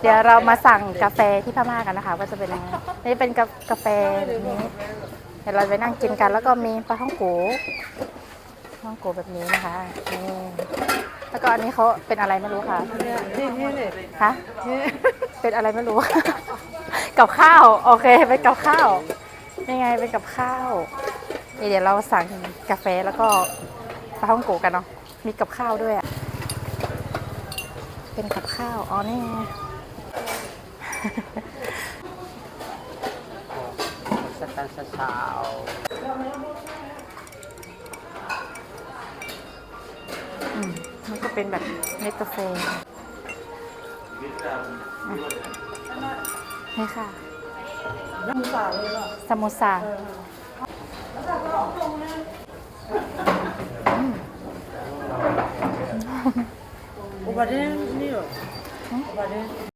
เดี๋ยวเรามาสั่งกาแฟที่พม่ากันนะคะ ว่าจะเป็นยังไงนี่เป็นกากาแฟแบบนี้ เดี๋ยวเราไปนั่งกินกัน แล้วก็มีปลาท่องโกปลาท่องโกแบบนี้นะคะนี่แล้วก็อันนี้เขาเป็นอะไรไม่รู้ค่ะนี่นี่นี่ฮะเป็นอะไรไม่รู้ กับข้าว โอเค เป็นกับข้าว ยังไงเป็นกับข้าวนี่เดี๋ยวเราสั่งกาแฟแล้วก็ปลาท่องโกกันเนาะ มีกับข้าวด้วยอะ เป็นกับข้าว อ๋อ นี่ไง สตันสสาวอืมมันก็เป็นแบบเม็ดกาแฟอะนี่ค่ะน้ำสาเลยหรอสโมซาอืมอุบัติเหตุนี่หรออุบัติเหตุ